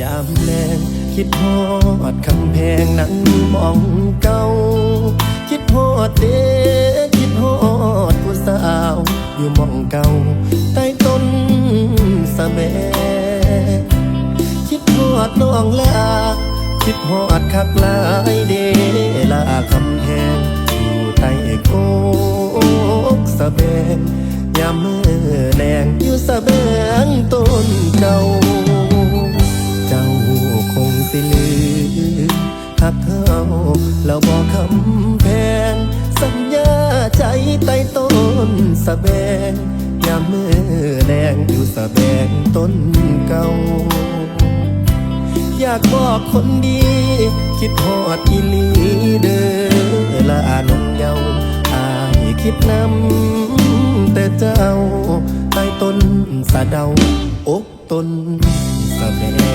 ยามแลงคิดฮอดคำแพงนั้นมองเก่า คิดฮอดเด็กคิดฮอดผู้สาว อยู่มองเก่า ใต้ต้นสะแบคิดฮอดน้องลาคิดฮอดคักลายเดลาคำแพงอยู่ใต้โกกสะแบงยามเมื่อแดงอยู่สะแบง หักเขาแล้วบอกคำแพง สัญญาใจใต้ต้นสะแบงยามมือแดงอยู่สะแบงต้นเก่า อยากบอกคนดี คิดฮอดอีลีเด้อละอานงเยาว์อายคิดนำแต่เจ้าใต้ต้นสะเดาอกต้นสะแบง